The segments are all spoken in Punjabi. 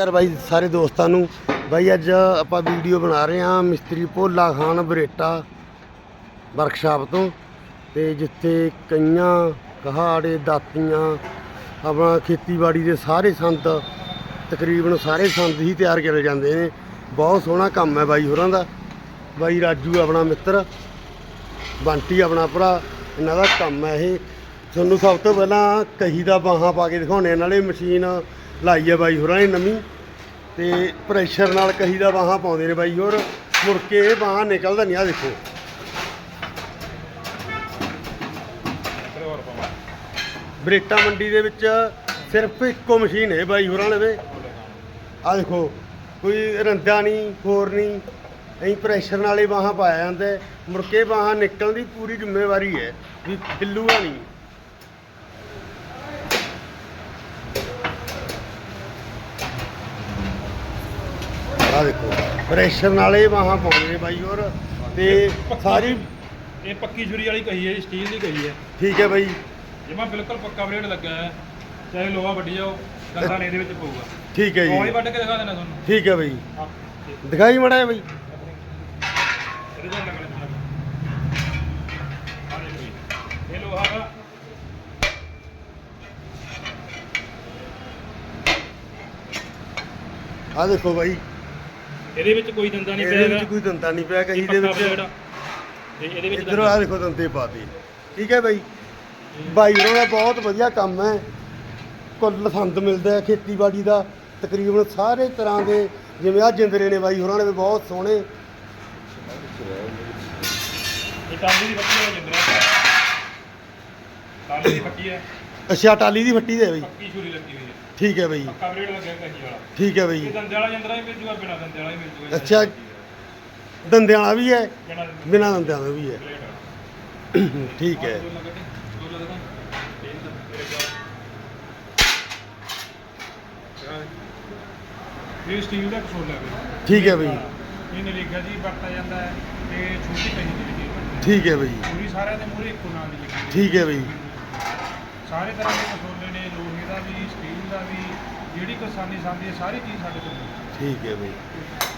ਯਾਰ ਬਾਈ, ਸਾਰੇ ਦੋਸਤਾਂ ਨੂੰ। ਬਾਈ, ਅੱਜ ਆਪਾਂ ਵੀਡੀਓ ਬਣਾ ਰਹੇ ਹਾਂ ਮਿਸਤਰੀ ਭੋਲਾ ਖਾਨ ਬਰੇਟਾ ਵਰਕਸ਼ਾਪ ਤੋਂ। ਤੇ ਜਿੱਥੇ ਕਈਆਂ ਕਹਾੜੇ, ਦਾਤੀਆਂ, ਆਪਣਾ ਖੇਤੀਬਾੜੀ ਦੇ ਸਾਰੇ ਸੰਦ ਤਕਰੀਬਨ ਸਾਰੇ ਸੰਦ ਹੀ ਤਿਆਰ ਕਰੇ ਜਾਂਦੇ ਨੇ। ਬਹੁਤ ਸੋਹਣਾ ਕੰਮ ਹੈ ਬਾਈ ਹੋਰਾਂ ਦਾ। ਬਾਈ ਰਾਜੂ ਆਪਣਾ ਮਿੱਤਰ, ਬੰਟੀ ਆਪਣਾ ਭਰਾ, ਇਹਨਾਂ ਦਾ ਕੰਮ ਹੈ ਇਹ। ਤੁਹਾਨੂੰ ਸਭ ਤੋਂ ਪਹਿਲਾਂ ਕਹੀ ਦਾ ਬਾਹਾਂ ਪਾ ਕੇ ਦਿਖਾਉਣੇ ਨਾਲੇ ਮਸ਼ੀਨ ਲਾਈ ਹੈ ਬਾਈ ਹੋਰਾਂ ਨੇ ਨਵੀਂ ਤੇ ਪ੍ਰੈਸ਼ਰ ਨਾਲ ਕਹੀ ਦਾ ਬਾਹਾਂ ਪਾਉਂਦੇ ਨੇ ਬਾਈ ਹੋਰ। ਮੁੜ ਕੇ ਇਹ ਬਾਹਾਂ ਨਿਕਲਦਾ ਨਹੀਂ ਆ ਦੇਖੋ। ਬਰੇਟਾ ਮੰਡੀ ਦੇ ਵਿੱਚ ਸਿਰਫ ਇੱਕੋ ਮਸ਼ੀਨ ਹੈ ਬਾਈ ਹੋਰਾਂ ਲਵੇ ਆ ਦੇਖੋ, ਕੋਈ ਰੰਦਾ ਨਹੀਂ, ਹੋਰ ਨਹੀਂ। ਅਸੀਂ ਪ੍ਰੈਸ਼ਰ ਨਾਲ ਹੀ ਬਾਹਾਂ ਪਾਇਆ ਜਾਂਦਾ ਹੈ। ਮੁੜ ਕੇ ਬਾਹਾਂ ਨਿਕਲਣ ਦੀ ਪੂਰੀ ਜ਼ਿੰਮੇਵਾਰੀ ਹੈ ਵੀ ਫਿੱਲੂਆ ਨਹੀਂ। ਆ ਦੇਖੋ ਪ੍ਰੈਸ਼ਰ ਨਾਲੇ ਬਾਹਾਂ ਪਾਉਂਦੇ ਨੇ ਬਾਈ ਹੋਰ ਤੇ ਸਾਰੀ ਇਹ ਪੱਕੀ ਛੁਰੀ ਵਾਲੀ ਕਹੀ ਹੈ ਜੀ ਸਟੀਲ ਦੀ ਕਹੀ ਹੈ। ਠੀਕ ਹੈ ਬਾਈ। ਜਿਵੇਂ ਬਿਲਕੁਲ ਪੱਕਾ ਬਲੇਡ ਲੱਗਾ ਹੈ ਚਾਹੇ ਲੋਹਾ ਵੱਢੀ ਜਾਓ ਦੰਦਾਂ ਨੇ ਇਹਦੇ ਵਿੱਚ ਪਊਗਾ। ਠੀਕ ਹੈ ਕੋਈ ਜੀ ਵੱਢ ਕੇ ਦਿਖਾ ਦੇਣਾ ਤੁਹਾਨੂੰ। ਠੀਕ ਹੈ ਬਾਈ। ਦਿਖਾਈ ਮੜਾ ਬਾਈ। ਇਹ ਲੋਹਾ ਦਾ ਆ ਦੇਖੋ ਬਾਈ। ਇਹਦੇ ਵਿੱਚ ਕੋਈ ਦੰਦਾ ਨਹੀਂ ਇਹਦੇ ਵਿੱਚ ਕੋਈ ਦੰਦਾ ਨਹੀਂ ਪਿਆ ਕਹੀ ਦੇ ਵਿੱਚ। ਤੇ ਇਹਦੇ ਵਿੱਚ ਇਧਰੋਂ ਆ ਦੇਖੋ ਦੰਦੇ ਪਾਤੇ ਠੀਕ ਹੈ ਬਾਈ? ਬਾਈ ਹੋਰਾਂ ਦਾ ਬਹੁਤ ਵਧੀਆ ਕੰਮ ਹੈ। ਕੁੱਲ ਸੰਦ ਮਿਲਦਾ ਹੈ ਖੇਤੀਬਾੜੀ ਦਾ। ਤਕਰੀਬਨ ਸਾਰੇ ਤਰ੍ਹਾਂ ਦੇ ਜਿਵੇਂ ਆ ਜਿੰਦਰੇ ਨੇ ਬਾਈ ਹੋਰਾਂ ਨੇ ਵੀ ਬਹੁਤ ਸੋਹਣੇ। ਇਹ ਟਾਲੀ ਦੀ ਫੱਟੀ ਹੈ ਜਿੰਦਰਾ ਟਾਲੀ ਦੀ ਹੈ। ਅੱਛਾ ਟਾਲੀ ਦੀ ਫੱਟੀ ਦੇ ਬਾਈ। ਪੱਕੀ ਛੁਰੀ ਲੱਗੀ ਹੋਈ ਹੈ। ਠੀਕ ਹੈ ਬਾਈ। ਪੱਕਾ ਬਲੇਡ ਲੱਗਿਆ ਕਹੀ ਵਾਲਾ। ਠੀਕ ਹੈ ਇਹ ਬਾਈ। ਦੰਦੇ ਵਾਲਾ ਜਿੰਦਰਾ ਹੀ ਮਿਲ ਜੂਗਾ ਬਿਨਾ ਦੰਦੇ ਵਾਲਾ ਹੀ ਮਿਲ ਜੂਗਾ। ਅੱਛਾ ਦੰਦਿਆਂ ਵਾਲਾ ਵੀ ਹੈ ਬਿਨਾ ਦੰਦੇ ਬਿਨਾਂ ਦੰਦਿਆਂ ਦਾ ਵੀ ਹੈ। ਬਲੇਡ ਠੀਕ ਹੈ। ਇਹ ਸਟੀਲ ਦਾ ਕਸੋਲਾ ਹੈ ਠੀਕ ਹੈ ਬਈ। ਇਹ ਨਰੇਗਾ ਜੀ ਵਰਤਿਆ ਜਾਂਦਾ ਹੈ। ਤੇ ਛੋਟੀ ਕਹੀ ਦੀ ਲਿਖੀ ਹੈ। ਠੀਕ ਹੈ ਬਾਈ। ਪੂਰੀ ਸਾਰਿਆਂ ਦੇ ਮੂਹਰੇ ਇੱਕੋ ਨਾਂ ਦੀ ਲਿਖੀ ਹੈ। ਠੀਕ ਹੈ ਬਾਈ। ਸਾਰੇ ਤਰ੍ਹਾਂ ਦੇ ਕਸੋਲੇ ਨੇ ਲੋਹੇ ਦਾ ਵੀ ਸਟੀਲ ਦਾ ਵੀ ਜਿਹੜੀ ਕਿਸਾਨੀ ਸੰਦੀ ਹੈ ਸਾਰੀ ਚੀਜ਼ ਸਾਡੇ ਕੋਲ ਹੈ। ਠੀਕ ਹੈ ਬਾਈ।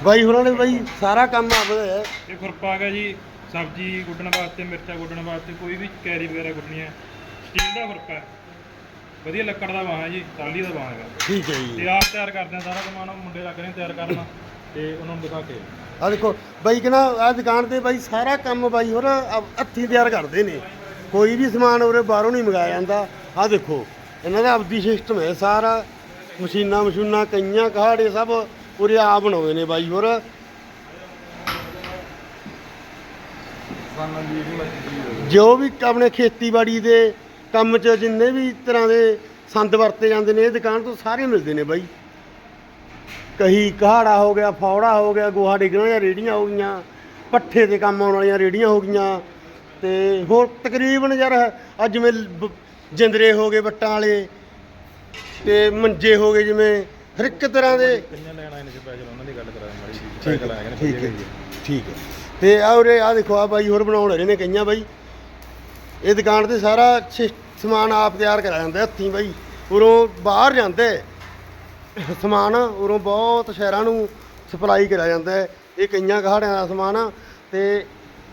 ਬਾਈ ਹੋਰਾਂ ਨੇ ਬਾਈ ਸਾਰਾ ਕੰਮ ਆਪਦਾ ਹੈ। ਇਹ ਖੁਰਪਾ ਹੈਗਾ ਜੀ ਸਬਜ਼ੀ ਗੁੱਡਣ ਵਾਸਤੇ ਮਿਰਚਾਂ ਗੁੱਡਣ ਵਾਸਤੇ ਕੋਈ ਵੀ ਕੈਰੀ ਵਗੈਰਾ ਗੁੱਡਣੀ ਹੈ ਸਟੀਲ ਦਾ ਖੁਰਪਾ ਹੈ। ਵਧੀਆ ਲੱਕੜ ਦਾ ਬਾਹ ਹੈ ਜੀ ਟਾਲੀ ਦਾ ਬਾਹ ਹੈਗਾ। ਠੀਕ ਹੈ ਤੇ ਜੀ ਆਪ ਤਿਆਰ ਕਰਦੇ ਆ ਸਾਰਾ ਸਮਾਨ ਉਹ ਮੁੰਡੇ ਲੱਗ ਰਹੇ ਨੇ ਤਿਆਰ ਕਰਨਾ। ਤੇ ਉਹਨਾਂ ਨੂੰ ਦਿਖਾ ਕੇ। ਆ ਦੇਖੋ ਬਾਈ ਕਹਿੰਦਾ ਆ ਦੁਕਾਨ ਤੇ ਬਾਈ ਸਾਰਾ ਕੰਮ ਬਾਈ ਹੋਰ ਹੱਥੀਂ ਤਿਆਰ ਕਰਦੇ ਨੇ। ਕੋਈ ਵੀ ਸਮਾਨ ਉਰੇ ਬਾਹਰੋਂ ਨਹੀਂ ਮੰਗਾਇਆ ਜਾਂਦਾ। ਆ ਦੇਖੋ ਇਹਨਾਂ ਦਾ ਆਪਦੀ ਸਿਸਟਮ ਹੈ ਸਾਰਾ। ਮਸ਼ੀਨਾਂ ਮਸ਼ੂਨਾਂ ਕਈਆਂ ਕਹਾੜੇ ਸਭ ਉਰੇ ਆ ਬਣਾਉਂਦੇ ਨੇ ਬਾਈ ਹੋਰ। ਜੋ ਵੀ ਆਪਣੇ ਖੇਤੀਬਾੜੀ ਦੇ ਕੰਮ 'ਚ ਜਿੰਨੇ ਵੀ ਤਰ੍ਹਾਂ ਦੇ ਸੰਦ ਵਰਤੇ ਜਾਂਦੇ ਨੇ ਇਹ ਦੁਕਾਨ ਤੋਂ ਸਾਰੇ ਮਿਲਦੇ ਨੇ ਬਾਈ। ਕਹੀ ਕਹਾੜਾ ਹੋ ਗਿਆ ਫੌੜਾ ਹੋ ਗਿਆ ਗੋਹਾ ਡਿੱਗਣ ਵਾਲੀਆਂ ਰੇੜੀਆਂ ਹੋ ਗਈਆਂ ਪੱਠੇ ਤੇ ਕੰਮ ਆਉਣ ਵਾਲੀਆਂ ਰੇੜੀਆਂ ਹੋ ਗਈਆਂ। ਤੇ ਹੋਰ ਤਕਰੀਬਨ ਯਾਰ ਅੱਜ ਬ- ਜਿੰਦਰੇ ਹੋ ਗਏ ਵੱਟਾਂ ਵਾਲੇ ਤੇ ਮੰਜੇ ਹੋ ਗਏ ਜਿਵੇਂ ਹਰ ਇੱਕ ਤਰ੍ਹਾਂ ਦੇ। ਕਿੰਨੇ ਲੈਣਾ ਇਹਨੇ ਸਪੈਸ਼ਲ ਉਹਨਾਂ ਦੀ ਗੱਲ ਕਰਾਂ ਮਾੜੀ ਜੀ ਠੀਕ ਹੈ ਠੀਕ ਹੈ ਠੀਕ ਹੈ। ਤੇ ਆ ਉਰੇ ਆ ਦੇਖੋ ਆ ਬਾਈ ਹੋਰ ਬਣਾਉਣ ਰਹੇ ਨੇ ਕਈਆਂ ਬਾਈ। ਇਹ ਦੁਕਾਨ ਤੇ ਸਾਰਾ ਸਮਾਨ ਆਪ ਤਿਆਰ ਕਰਾਇਆ ਜਾਂਦਾ ਹੱਥੀਂ ਬਾਈ। ਉਰੋਂ ਬਾਹਰ ਜਾਂਦਾ। ਸਮਾਨ ਉਰੋਂ ਬਹੁਤ ਸ਼ਹਿਰਾਂ ਨੂੰ ਸਪਲਾਈ ਕਰਿਆ ਜਾਂਦਾ ਹੈ। ਇਹ ਕਈਆਂ ਕਹਾੜਿਆਂ ਦਾ ਸਮਾਨ ਆ। ਤੇ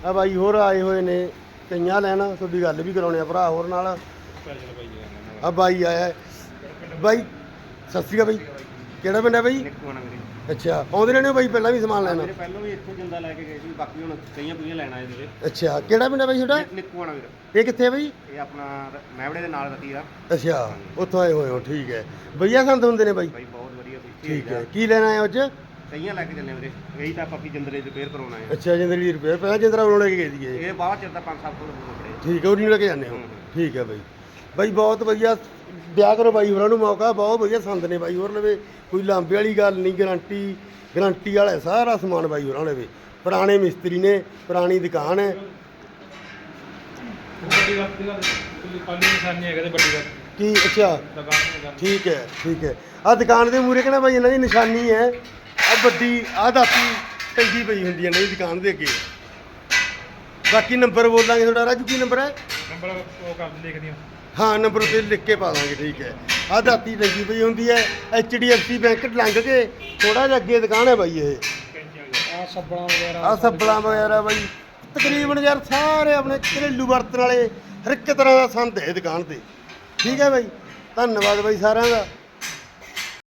ਆ ਬਾਈ ਹੋਰ ਆਏ ਹੋਏ ਨੇ। ਕਈਆਂ ਲੈਣਾ ਤੁਹਾਡੀ ਗੱਲ ਵੀ ਕਰਾਉਣੇ ਆ ਭਰਾ ਹੋਰ ਨਾਲ। ਆ ਬਾਈ ਆਇਆ ਹੈ। ਬਾਈ ਸਤਿ ਸ਼੍ਰੀ ਅਕਾਲ ਬਾਈ। ਕਿਹੜਾ ਪਿੰਡ ਹੈ ਬਾਈ? ਵੀਰੇ। ਅੱਛਾ ਆਉਂਦੇ ਰਹਿੰਦੇ ਹੋ ਬਾਈ ਪਹਿਲਾਂ ਵੀ ਸਮਾਨ ਲੈਣਾ? ਮੇਰੇ ਪਹਿਲਾਂ ਵੀ ਇੱਥੋਂ ਜਿੰਦਾ ਲੈ ਕੇ ਗਏ ਸੀ ਬਾਕੀ ਹੁਣ ਕਈਆਂ ਪਈਆਂ ਲੈਣ ਆਏ ਵੀਰੇ। ਅੱਛਾ ਕਿਹੜਾ ਪਿੰਡ ਹੈ ਬਾਈ ਤੁਹਾਡਾ? ਨਿੱਕੂਆਣਾ ਵੀਰੇ। ਇਹ ਕਿੱਥੇ ਹੈ ਬਾਈ? ਇਹ ਆਪਣਾ ਰ- ਦੇ ਨਾਲ ਰਤੀ ਆ ਅੱਛਾ ਉੱਥੋਂ ਆਏ ਹੋਏ ਹੋ ਠੀਕ ਹੈ। ਵਧੀਆ ਸੰਦ ਹੁੰਦੇ ਨੇ ਬਾਈ? ਬਾਈ ਬਹੁਤ ਵਧੀਆ ਬਈ ਠੀਕ ਹੈ ਕੀ ਲੈਣਾ ਹੈ ਅੱਜ? ਕਈਆਂ ਲੈ ਕੇ ਚੱਲੇ ਵੀਰੇ। ਇਹੀ ਤਾਂ ਆਪਾਂ ਵੀ ਜਿੰਦਰੇ ਰਿਪੇਅਰ ਕਰਾਉਣਾ ਹੈ। ਅੱਛਾ ਜਿੰਦਰੀ ਦੀ ਰਿਪੇਅਰ ਪਹਿਲਾਂ ਜਿੰਦਰਾ ਬਣਾਉਣ ਲੈ ਕੇ ਗਏ ਸੀਗੇ। ਇਹ ਬਾਅਦ ਚਿਰ ਦਾ 5-7 ਫੁੱਟ ਕੱਪੜੇ ਠੀਕ ਹੈ ਉਹ ਨਹੀਂ ਲੈ ਕੇ ਜਾਂਦੇ ਹੋ। ਠੀਕ ਹੈ ਬਾਈ। ਬਾਈ ਬਹੁਤ ਵਧੀਆ। ਵਿਆਹ ਕਰੋ ਬਾਈ ਹੋਰਾਂ ਨੂੰ ਮੌਕਾ ਬਹੁਤ ਵਧੀਆ ਸੰਦ ਨੇ ਬਾਈ ਹੋਰ ਲਵੇ। ਕੋਈ ਲਾਂਬੇ ਵਾਲੀ ਗੱਲ ਨਹੀਂ ਗਾਰੰਟੀ ਗਾਰੰਟੀ ਵਾਲਾ ਹੈ ਸਾਰਾ ਸਮਾਨ ਬਾਈ ਹੋਰਾਂ ਲਵੇ। ਪੁਰਾਣੇ ਮਿਸਤਰੀ ਨੇ ਪੁਰਾਣੀ ਦੁਕਾਨ ਹੈ। ਵੱਡੀ ਗੱਲ ਦੀ ਗੱਲ। ਕਾਲੀ ਨਿਸ਼ਾਨੀ ਹੈਗਾ ਤੇ ਵੱਡੀ ਗੱਲ। ਕੀ ਅੱਛਾ। ਦੁਕਾਨ ਠੀਕ ਹੈ ਠੀਕ ਹੈ। ਆ ਦੁਕਾਨ ਦੇ ਮੂਰੇ ਕਹਿੰਦਾ ਬਾਈ ਇਹਨਾਂ ਦੀ ਨਿਸ਼ਾਨੀ ਹੈ। ਆ ਵੱਡੀ ਆ ਦਾਤੀ ਟੰਗੀ ਪਈ ਹੁੰਦੀ ਹੈ ਦੀ ਦੁਕਾਨ ਦੇ ਅੱਗੇ। ਬਾਕੀ ਨੰਬਰ ਬੋਲਾਂਗੇ ਤੁਹਾਡਾ ਰਾਜੂ ਕੀ ਨੰਬਰ ਹੈ? ਨੰਬਰ ਉਹ ਕਰ ਲਿਖ ਦਿਓ ਹਾਂ ਨੰਬਰ ਤੇ ਲਿਖ ਕੇ ਪਾ ਦਾਂਗੇ ਠੀਕ ਹੈ। ਆ ਦਾਤੀ ਲੱਗੀ ਪਈ ਹੁੰਦੀ ਹੈ ਐਚਡੀਐਫਸੀ ਬੈਂਕ ਲੰਘ ਕੇ ਥੋੜਾ ਜਿਹਾ ਅੱਗੇ ਦੁਕਾਨ ਹੈ ਬਾਈ ਇਹ। ਆ ਸੱਬਲਾਂ ਵਗੈਰਾ। ਆ ਸੱਬਲਾਂ ਵਗੈਰਾ ਬਾਈ। ਤਕਰੀਬਨ ਯਾਰ ਸਾਰੇ ਆਪਣੇ ਘਰੇਲੂ ਵਰਤਣ ਵਾਲੇ ਹਰ ਇੱਕ ਤਰ੍ਹਾਂ ਦਾ ਸੰਦ ਹੈ ਦੁਕਾਨ ਤੇ। ਠੀਕ ਹੈ ਬਾਈ। ਧੰਨਵਾਦ ਬਾਈ ਸਾਰਿਆਂ ਦਾ।